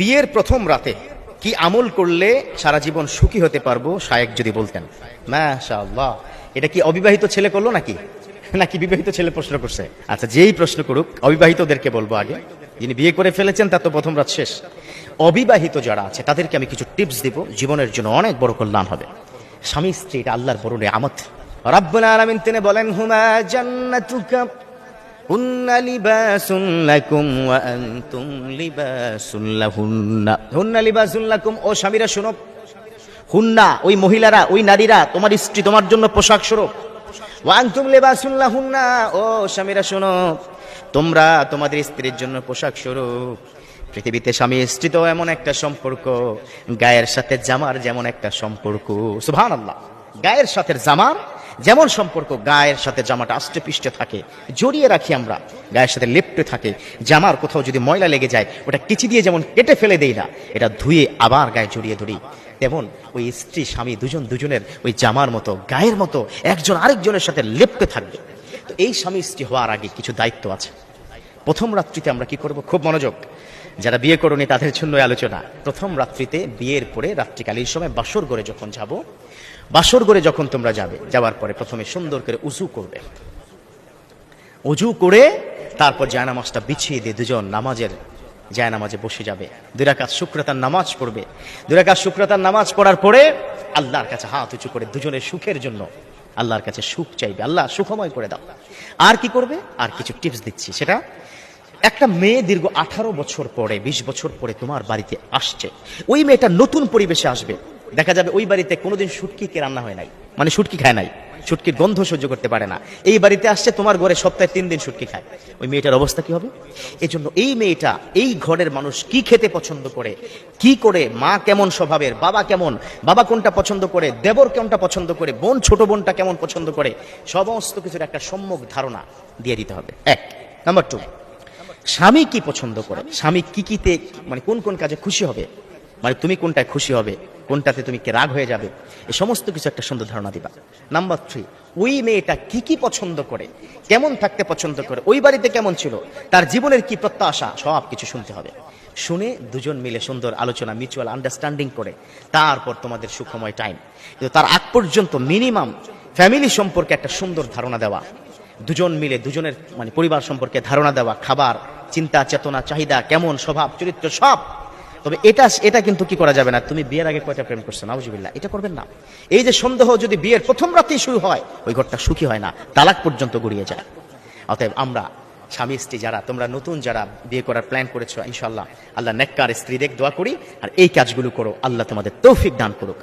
বিয়ের প্রথম রাতে কি আমল করলে সারা জীবন সুখী হতে পারব, শায়েক যদি বলতেন? মাশাআল্লাহ। এটা কি অবিবাহিত ছেলে করল নাকি? নাকি বিবাহিত ছেলে প্রশ্ন করছে? আচ্ছা যেই প্রশ্ন করুক, অবিবাহিতদেরকে বলব আগে। যিনি বিয়ে করে ফেলেছেন, তার তো প্রথম রাত শেষ। অবিবাহিত যারা আছে, তাদেরকে আমি কিছু টিপস দিব, জীবনের জন্য অনেক বড় কল্যাণ হবে। স্বামী স্ত্রী, এটা আল্লাহর বড় আমত রাব্বুল আলামিন তিনি বলেন, হুমা জান্নাতুকা হুন্না লিবাসুন লাকুম ওয়া আনতুম লিবাসুন লাহুন্না। হুন্না লিবাসুন লাকুম, ও স্বামীরা শুনো। হুন্না, ওই মহিলারা, ওই নারীরা, তোমার স্ত্রী তোমার জন্য পোশাক স্বরূপ। ওয়া আনতুম লিবাসুন ও স্বামীরা শুনো। তোমরা তোমাদের স্ত্রীর জন্য পোশাক স্বরূপ। পৃথিবীতে স্বামী স্ত্রী তো এমন একটা সম্পর্ক, গায়ের সাথে জামার যেমন একটা সম্পর্ক। সুবহানাল্লাহ। গায়ের সাথে জামার যেমন সম্পর্ক গায়ের সাথে জামাটা আষ্টে পিষ্টে থাকে, জড়িয়ে রাখি আমরা, গায়ের সাথে লেপটে থাকে, জামার কোথাও যদি ময়লা লেগে যায়, ওটা কিচি দিয়ে যেমন কেটে ফেলে দেই না, এটা ধুয়ে আবার গায়ে জড়িয়ে ধরি। তেমন ওই স্ত্রী, স্বামী দুজন দুজনের ওই জামার মতো, গায়ের মতো একজন আরেকজনের সাথে লেপটে থাকবে। তো এই স্বামী স্ত্রী হওয়ার আগে কিছু দায়িত্ব আছে। প্রথম রাত্রিতে আমরা কি করব? খুব মনোযোগ। যারা বিয়ে করনি তাদের জন্য আলোচনা। প্রথম রাত্রিতে বিয়ের পরে রাত্রিকালীন সময় বাসর ঘরে যখন যাব বাসর ঘরে যখন তোমরা যাবে, যাওয়ার পরে প্রথমে সুন্দর করে উজু করবে। উজু করে তারপর জায়নামাজটা বিছিয়ে দিয়ে দুজন নামাজের জায়নামাজে বসে যাবে। দুই রাকাত শুক্রতার নামাজ পড়বে। দুই রাকাত শুক্রতার নামাজ পড়ার পরে আল্লাহর কাছে হাত উঁচু করে দুজনের সুখের জন্য আল্লাহর কাছে সুখ চাইবে। আল্লাহ, সুখময় করে দাও। আর কি করবে? আর কিছু টিপস দিচ্ছি। সেটা, একটা মেয়ে দীর্ঘ আঠারো বছর পরে ২০ বছর পরে তোমার বাড়িতে আসছে। ওই মেয়েটা নতুন পরিবেশে আসবে। দেখা যাবে ওই বাড়িতে কোনোদিন শুটকিকে রান্না হয় নাই। মানে শুটকি খায় নাই। শুটকির গন্ধ সহ্য করতে পারে না। এই বাড়িতে আসছে তোমার ঘরে সপ্তাহে তিন দিন শুটকি খায়। ওই মেয়েটার অবস্থা কি হবে? এই জন্য এই মেয়েটা, এই ঘরের মানুষ কি খেতে পছন্দ করে? কি করে মা কেমন স্বভাবের, বাবা কেমন? বাবা কোনটা পছন্দ করে? দেবর কোনটা পছন্দ করে? বোন, ছোট বোনটা কেমন পছন্দ করে? সমস্ত কিছুর একটা সম্যক ধারণা দিয়ে দিতে হবে। এক। নাম্বার টু স্বামী কি পছন্দ করে? স্বামী কি কিতে মানে কোন কোন কাজে খুশি হবে? মানে তুমি কোনটায় খুশি হবে, কোনটাতে তুমি কি রাগ হয়ে যাবে এই সমস্ত কিছু একটা সুন্দর ধারণা দিবা। নাম্বার থ্রি ওই মেয়েটা কি কি পছন্দ করে, কেমন থাকতে পছন্দ করে, ওই বাড়িতে কেমন ছিল, তার জীবনের কি প্রত্যাশা, সব কিছু শুনতে হবে। শুনে দুজন মিলে সুন্দর আলোচনা মিউচুয়াল আন্ডারস্ট্যান্ডিং করে, তারপর তোমাদের সুখময় টাইম কিন্তু তার আগ পর্যন্ত মিনিমাম ফ্যামিলি সম্পর্কে একটা সুন্দর ধারণা দেওয়া। দুজন মিলে, দুজনের মানে পরিবার সম্পর্কে ধারণা দেওয়া, খাবার, চিন্তা, চেতনা, চাহিদা, কেমন স্বভাব, চরিত্র, সব তবে এটা এটা কিন্তু কি করা যাবে না? তুমি বিয়ের আগে কয়টা প্রেম করছ? নাউজুবিল্লাহ, এটা করবেন না। এই যে সন্দেহ যদি বিয়ের প্রথম রাতেই শুরু হয়, ওই ঘরটা সুখী হয় না, তালাক পর্যন্ত গড়িয়ে যায়। অতএব আমরা, স্বামী, স্ত্রী যারা, তোমরা নতুন যারা বিয়ে করার প্ল্যান করেছ ইনশাল্লাহ আল্লাহ নেককার স্ত্রী দেখ দোয়া করি, আর এই কাজগুলো করো, আল্লাহ তোমাদের তৌফিক দান করুক।